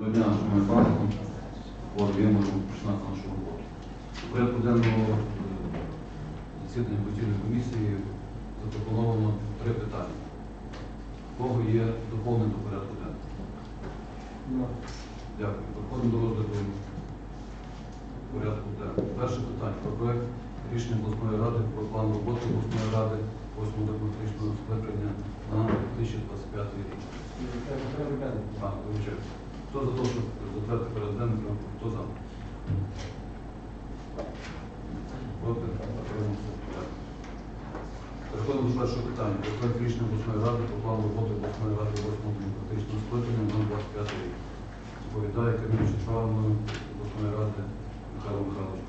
Доброго дня, шановні банку. От, я можу починати нашу роботу. У порядку денного е, засідання постійної комісії запропоновано три питання. У кого є доповнення до порядку денного? Дякую. Переходимо до розгляду порядку денного. Перше питання про проект рішення обласної ради про план роботи обласної ради 8 демократичного скликання на 2025 рік. А, вибачаю. Хто за те, щоб затвердити порядок денний, хто за? Проти? Утримався? Дякую. Переходимо до першого питання. Про проект рішення обласної ради про план роботи обласної ради 8 демократичного скликання на 25 рік. Доповідає справами обласної ради Михайло Михайлович.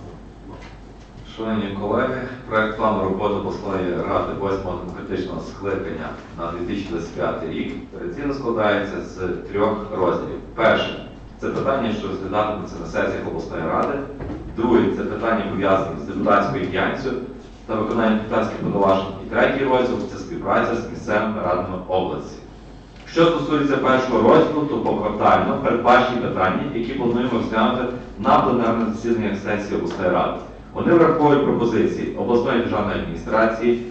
Шановні колеги, проект плану роботи обласної ради 8 демократичного скликання на 2025 рік традиційно складається з трьох розділів. Перше це питання, що розглядатимуться на сесіях обласної ради. Друге це питання пов'язане з депутатською діяльністю та виконанням депутатських повноважень. І третій розділ це співпраця з місцевими радами області. Що стосується першого розділу, то поквартально передбачені питання, які плануємо розглянути на пленарне засідання сесії обласної ради. Вони враховують пропозиції обласної державної адміністрації,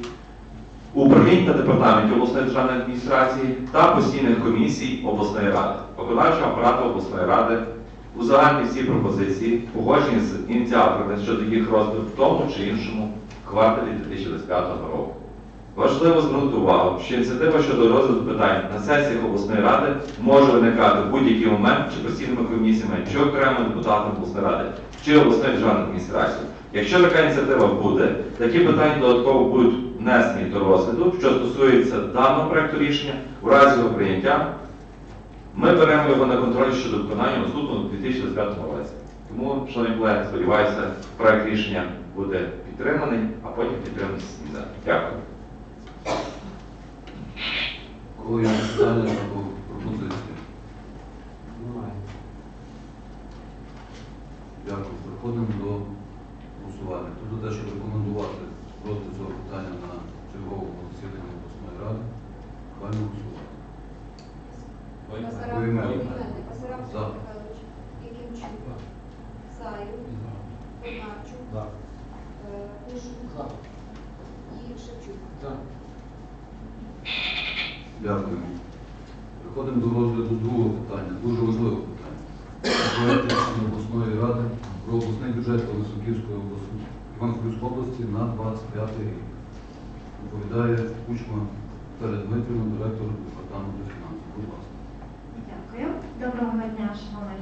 управлінь та департаментів обласної державної адміністрації та постійних комісій обласної ради, виконавчого апарату обласної ради, узагальні всі пропозиції, погоджені з ініціаторами щодо їх розгляду в тому чи іншому кварталі 2025 року. Важливо звернути увагу, що ініціатива щодо розгляду питань на сесіях обласної ради може виникати в будь-який момент чи постійними комісіями, чи окремими депутатами обласної ради, чи обласної державної адміністрації. Якщо така ініціатива буде, такі питання додатково будуть внесені до розгляду, що стосується даного проекту рішення, у разі його прийняття, ми беремо його на контроль щодо виконання наступного у 2025 році. Тому, шановні колеги, сподіваюся, проект рішення буде підтриманий, а потім підтриманий. Дякую. Коли є питання або пропозиції? Дякую. Переходимо до голосування. Хто за те, щоб рекомендувати розгляд цього питання на черговому засіданні обласної ради, хвально голосувати. Басараб, Поіменно. Поіменник, Басараб За. Сергій Михайлович, Якимчук, Саю, Бондарчук, е, Кужук і Шевчук. Дякую. Переходимо до розгляду другого питання, дуже важливого питання. Рішення обласної ради про обласний бюджет області, Івано-Франківської області на 25 рік. Доповідає Кучма Віталія Дмитрівна, директор департаменту фінансів. Будь ласка. Дякую. Доброго дня, шановний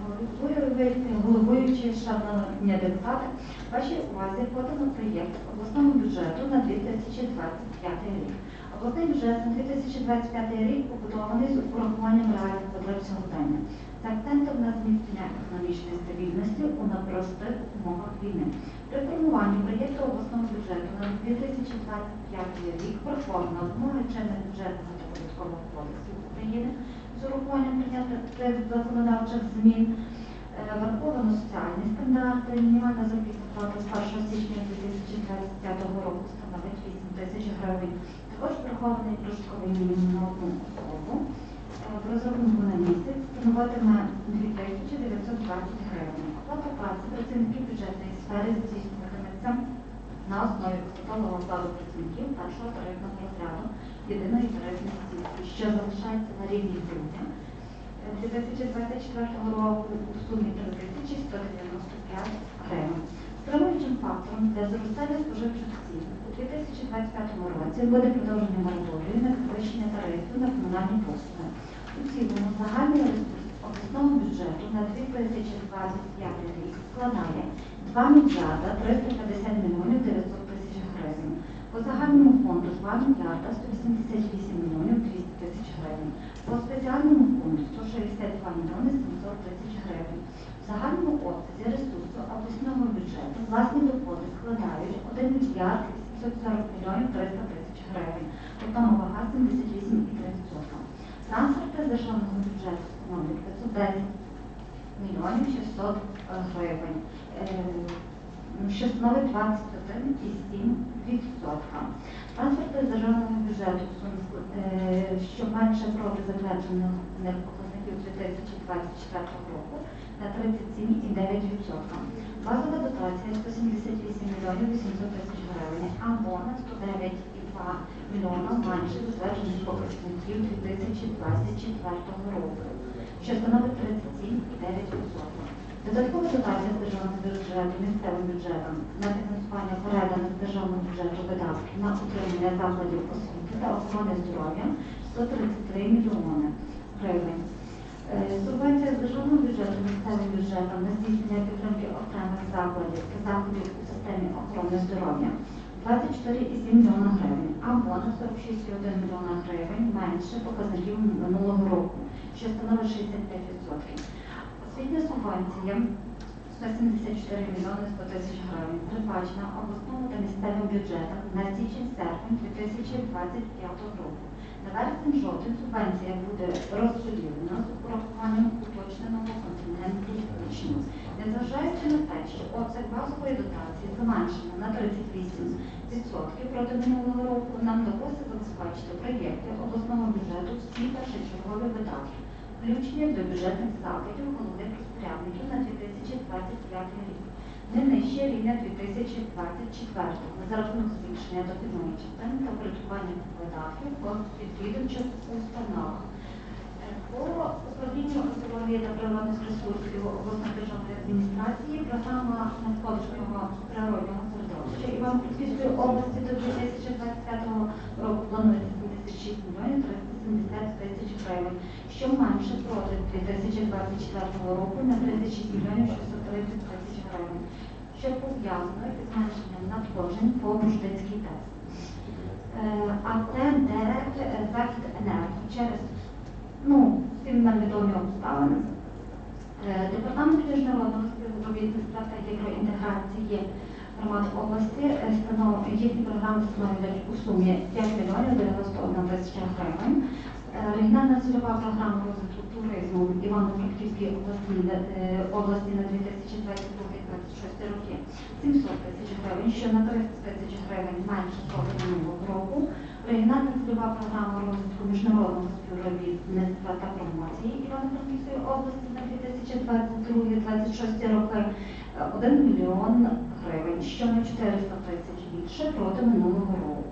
головуючий, шановні депутати. Вашій увазі подано проєкт обласного бюджету на 2025 рік. Обласний бюджет на 2025 рік побудований з урахуванням реальних потреб сьогодення з акцентом на зміцнення економічної стабільності у непростих умовах війни. При формуванні проєкту обласного бюджету на 2025 рік враховано вимоги чинних бюджетного та податкового кодексів України з урахуванням прийнятих законодавчих змін, е, враховано соціальні стандарти, мінімальна заробітна плата з 1 січня 2025 року становить 8 тисяч гривень. Також врахований прожитковий мінімум на одну особу. Е, В на місяць становитиме 2920 гривень. Оплата праці працівників бюджетної сфери здійснюватиметься на основі посадового складу працівників першого тарифного розряду єдиної тарифної сітки, що залишається на рівні грудня е, 2024 року у сумі 3195 гривень. Стримуючим фактором для зростання споживчих цін 2025 році буде продовження мораторію на підвищення тарифів на комунальні послуги. У цілому загальний ресурс обласного бюджету на 2025 рік складає 2 мільярда 350 мільйонів 900 тисяч гривень. По загальному фонду 2 мільярда 188 мільйонів 200 тисяч гривень. По спеціальному фонду 162 мільйони 700 тисяч гривень. В загальному обсязі ресурсу обласного бюджету власні доходи складають 1 мільярд 840 мільйонів 300 тисяч гривень. Тобто вага 78,3%. Трансферти з державного бюджету становлять 510 мільйонів 600 гривень, е, що становить 21,7%. відсотка. Трансферти державного бюджету е, що менше проти затверджених показників 2024 року на 37,9%. Базова дотація 178 мільйонів 800 тисяч гривень, або на 109,2 мільйона менше затверджених показників 2024 року, що становить 37,9%. Додаткова дотація з державного бюджету місцевим бюджетом на фінансування переданих державного бюджету видатків на утримання закладів освіти та охорони здоров'я 133 мільйони гривень. Е, Субвенція з державного бюджету місцевим бюджетом на здійснення підтримки окремих закладів та заходів у системі охорони здоров'я 24,7 мільйона гривень, або на 46,1 мільйона гривень менше показників минулого року, що становить 65%. Освітня субвенція 174 мільйони 100 тисяч гривень передбачена обласному та місцевим бюджетам на січень-серпень 2025 року. На вересень-жовтень субвенція буде розподілена з урахуванням уточненого контингенту учнів. Незважаючи на те, що обсяг базової дотації зменшено на 38% проти минулого року, нам вдалося забезпечити проєкти обласного бюджету всі першочергові видатки, включення до бюджетних запитів головних розпорядників на 2025 рік. Не нижче рівня 2024 за рахунок збільшення дохідної частини та впорядкування видатків по відвідувачах установах. Е, По управлінню екології та природних ресурсів обласної державної адміністрації програма навколишнього природного середовища Івано-Франківської області до 2025 року планується 76 мільйонів 370 тисяч гривень, що менше проти 2024 року на 36 мільйонів 630 тисяч гривень, що пов'язано із зменшенням надходжень по Буждинській ТЕС. Е, А це ДРЕК е, захід енергії через ну, всім нам відомі обставини. Е, Департамент міжнародного співробітництва та євроінтеграції громад області е, станов- їхні програми становлять у сумі 5 мільйонів 91 тисяча гривень. Е, Регіональна цільова програма розвитку туризму в Івано-Франківській області, на- е, області на 2022-2026 роки 700 тисяч гривень, що на 300 тисяч гривень менше проти минулого року. Регіональна цільова програма розвитку міжнародного співробітництва та промоції Івано-Франківської області на 2022-2026 роки е, 1 мільйон гривень, що на 400 тисяч більше проти минулого року.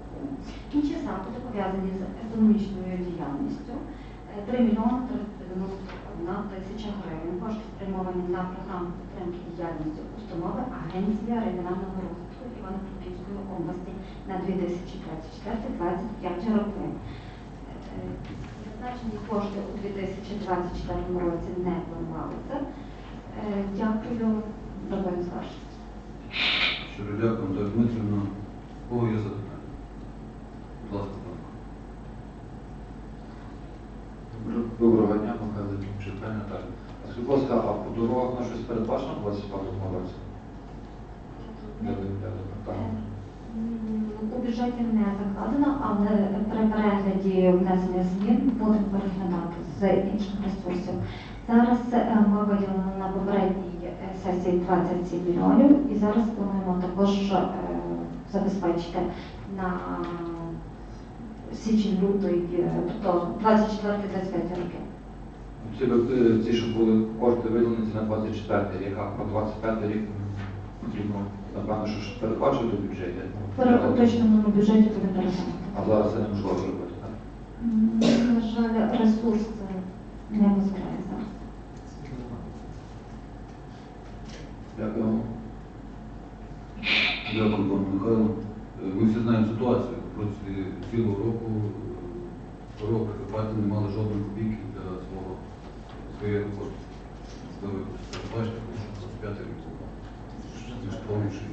Інші заходи пов'язані з економічною діяльністю е, 3 мільйони 391 тисяча гривень. Кошти спрямовані на програму підтримки діяльності установи Агенція регіонального розвитку Івано-Франківської області на 2024-2025 роки. Е, Зазначені кошти у 2024 році не планувалися. Е, Дякую, Робин Саш. Щиро дякую, Наталія Дмитрівна. У кого є запитання? Будь ласка, пане. Доброго дня, Михайло Дімчик, пані Наталя. А скажіть, будь ласка, а по дорогах на щось передбачено в 25 році? Для департаменту? У бюджеті не закладено, але при перегляді внесення змін будемо переглядати з інших ресурсів. Зараз е, ми виділили на попередній сесії 27 мільйонів і зараз плануємо також е, забезпечити на січень-лютий, е, тобто 24-25 роки. Ці, ці, що були кошти виділені, на 24 рік, а про 25 рік потрібно, напевно, що передбачити в бюджеті. В уточненому бюджеті буде переглянути. А зараз це неможливо зробити, так? На жаль, ресурс е, не дозволяє зараз. Дякую. Дякую, пане Михайло. Е, Ми всі знаємо ситуацію. Проти цілого року е, рок Карпати не мали жодної копійки для свого своєї роботи. Ви бачите, що 25 рік. Ніж повніший.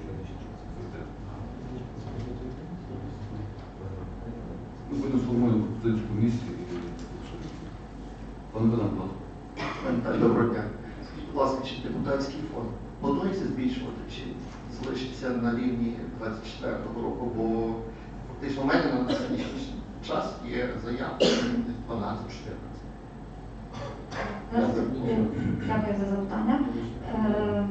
Ми будемо сформуємо пропозицію комісії і. Пане Богдан, будь ласка. Доброго дня. Скажіть, будь ласка, чи депутатський фонд планується збільшувати, чи залишиться на рівні 24-го року? Бо фактично в мене на сьогоднішній час є заявка 12-14. Зараз, е, Дякую за запитання. Е,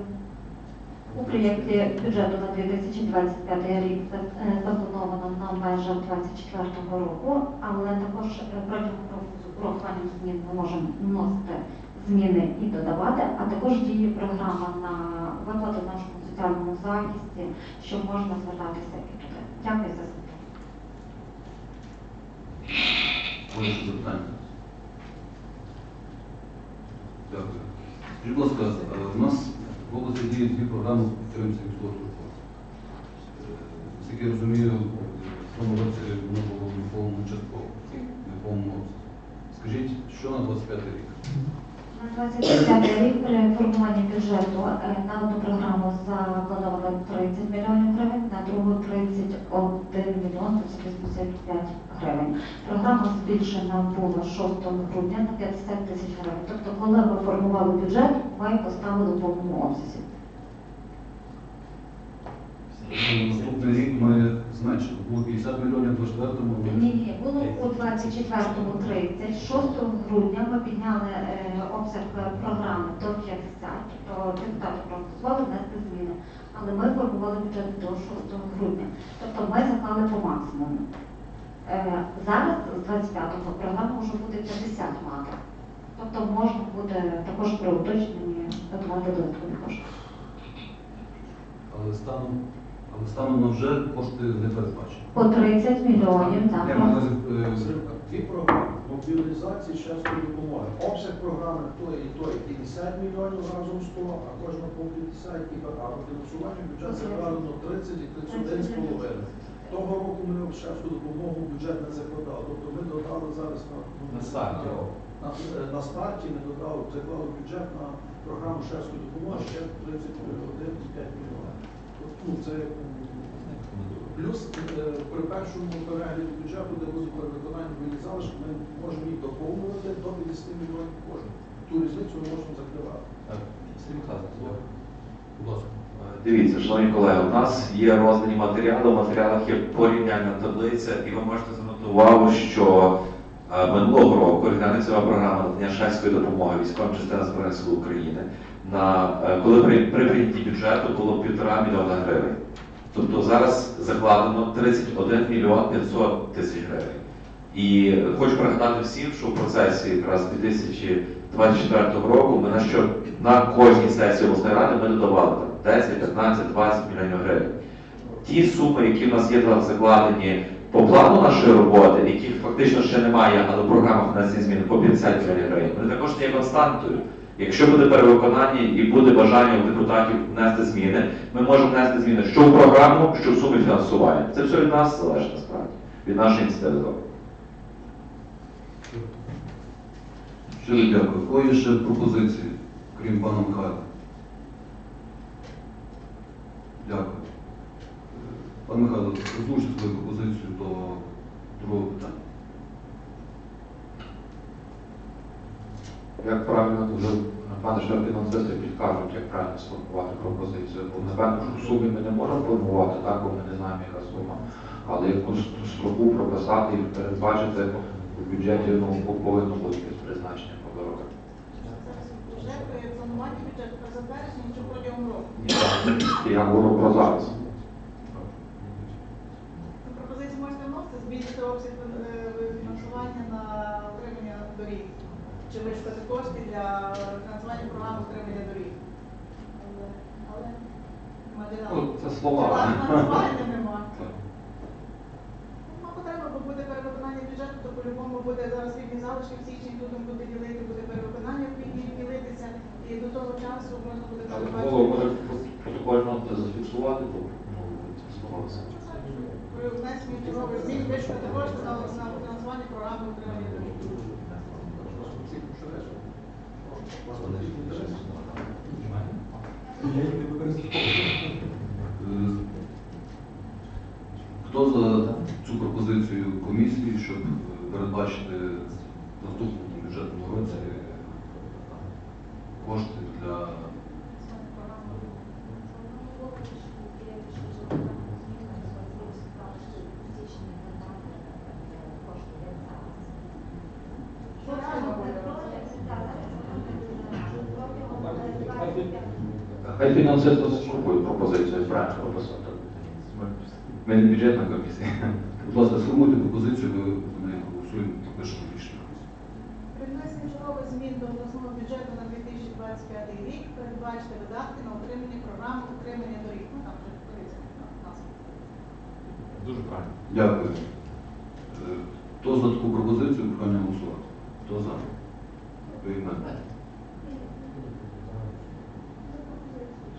У проєкті бюджету на 2025 рік е, заплановано на межах 2024 року, але також е, протягом урахуванням змін ми можемо вносити зміни і додавати, а також діє програма на виплати в нашому соціальному захисті, що можна звертатися і туди. Дякую за Дякую. Скажіть, будь ласка, е, у нас в області діють дві програми підтримки підтримці військовослужбовців. Е, я розумію, в цьому році воно було в повному частково, в повному обсязі. Скажіть, що на 25 рік? На 25 рік при формуванні бюджету е, на одну програму закладовано 30 мільйонів гривень, на другу 31 мільйон 585 гривень. Програма збільшена була 6 грудня на 50 тисяч гривень. Тобто, коли ми формували бюджет, ми поставили в повному обсязі. На наступний рік ми зменшили. Було 50 мільйонів в 24-му. Ні, ні, було у 24-му 30. 6 грудня ми підняли е, обсяг програми до 50, тобто депутати проголосували внести зміни. Але ми формували бюджет до 6 грудня. Тобто ми заклали по максимуму. Е, зараз з 25-го програма може бути 50 мати. Тобто можна буде також при уточненні додавати додаткові кошти. Але станом, але станом на вже кошти не передбачені. По 30 мільйонів там. Я маю на увазі, е, Дві програми мобілізації часової допомоги. Обсяг програми той і той 50 мільйонів разом 100, а кожна по 50 і а фінансування бюджет закладено 30 і 31 з половиною. Того року ми в шефську допомогу в бюджет не закладали. Тобто ми додали зараз на, На старті. на, на старті ми додали, заклали в бюджет на програму шефської допомоги ще 31,5 мільйонів. Ну, це Плюс е, при першому перегляді бюджету, де буде перевиконання вільні залишки, ми можемо їх доповнювати до 50 мільйонів кожен. Ту різницю ми можемо закривати. Сергій Михайлович, будь ласка. Дивіться, шановні колеги, у нас є роздані матеріали, в матеріалах є порівняльна таблиця, і ви можете звернути увагу, що е, минулого року організаційна програма надання шведської допомоги військовим частинам Збройних сил України, на, е, коли при, при прийнятті бюджету було півтора мільйона гривень. Тобто зараз закладено 31 мільйон 500 тисяч гривень. І хочу пригадати всім, що в процесі якраз 2024 року ми на що на кожній сесії обласної ради ми додавали там 10, 15, 20 мільйонів гривень. Ті суми, які в нас є зараз закладені по плану нашої роботи, яких фактично ще немає, але в програмах внесені зміни по 50 мільйонів гривень, вони також є константою. Якщо буде перевиконання і буде бажання у депутатів внести зміни, ми можемо внести зміни що в програму, що в суми фінансування. Це все від нас залежить насправді, від нашої ініціативи. Щиро дякую. Кого є ще пропозиції, крім пана Михайла? Дякую. Пан Михайло, озвучте свою пропозицію до другого питання. Як правильно дуже напевно, що фінансисти підкажуть, як правильно сформувати пропозицію. Бо напевно, що в сумі ми не можемо формувати, так, бо ми не знаємо, яка сума. Але якусь строку прописати і передбачити в бюджеті ну, повинно бути якесь призначення по дорогах. Бюджет, е, планування бюджету за березня чи протягом року. Я говорю про зараз. Ну, Пропозиції можете вносити, збільшити обсяг е, фінансування на утримання доріг. Чи виставити кошти для фінансування програми утримання доріг. Але, але матеріал. Ну, це слова. Фінансування нема. Ну, потреба, бо буде перевиконання бюджету, то по-любому буде зараз вільні залишки, в січні будемо буде ділити, буде перевиконання в квітні ділитися, і до того часу можна буде Але може протокольно зафіксувати, бо ну, слова. При внесенні чергових змін вишукати кошти на на фінансування програми утримання доріг. Е, Хто цю пропозицію комісії, щоб е, передбачити в наступному бюджетному році кошти для Хай фінансист спробує пропозицію правильно прописати. Ми не бюджетна комісія. Будь ласка, сформуйте пропозицію, ми голосуємо, напишемо рішення. При внесенні чергових змін до обласного бюджету на 2025 рік передбачити видатки на отримання програми утримання доріг. Ну там вже. Дуже правильно. Дякую. Е, Хто за таку пропозицію, прохання голосувати? Хто за?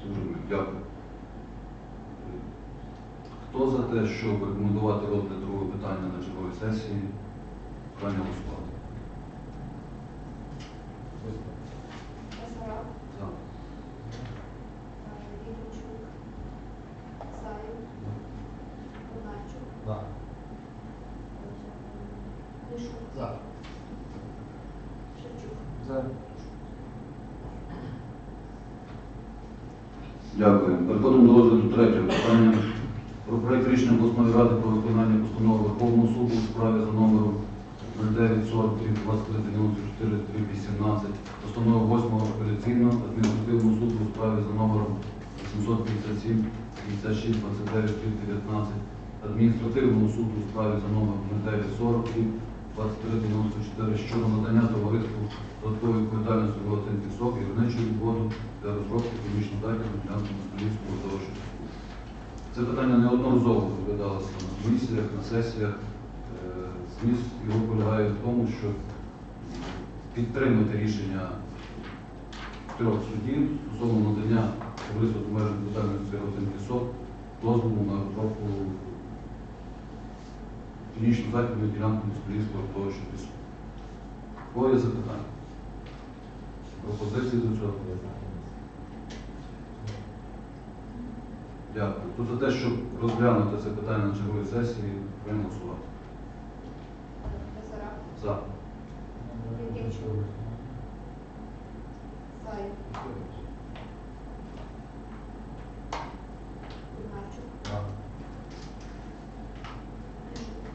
Зрозумів. Дякую. Е, Хто за те, щоб рекомендувати розгляд другого питання на черговій сесії, прохання голосувати? Басараб, За. Бондарчук, За. За. Шевчук. За. Дякую. Переходимо до розгляду третього питання. Про проект рішення обласної ради про виконання постанови Верховного суду у справі за номером 0940 2394 18 постанови 8 апеляційного адміністративного суду у справі за номером 857 56 29 19 адміністративного суду у справі за номером 0940 2394 щодо надання товариству додаткової відповідальності в оцінки СОК і граничої воду для розробки ділянку Москалівського заводчого Це питання неодноразово розглядалося на комісіях, на сесіях. Е, Зміст його полягає в тому, що підтримати рішення трьох судів стосовно надання товариства з обмеженою відповідальністю оцінки СОК дозволу на розробку північно-західної ділянки Москалівського родовища піску. Кого є запитання? Пропозиції до цього? Дякую. Хто за те, щоб розглянути це питання на черговій сесії, прошу голосувати. Басараб, За. За. Нишук,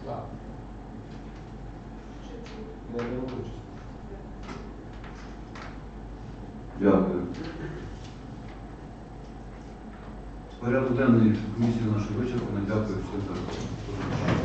За. Шевчук. Я не участь. Дякую. Порядок денний комісії нашої вичерпаний. Дякую всім за.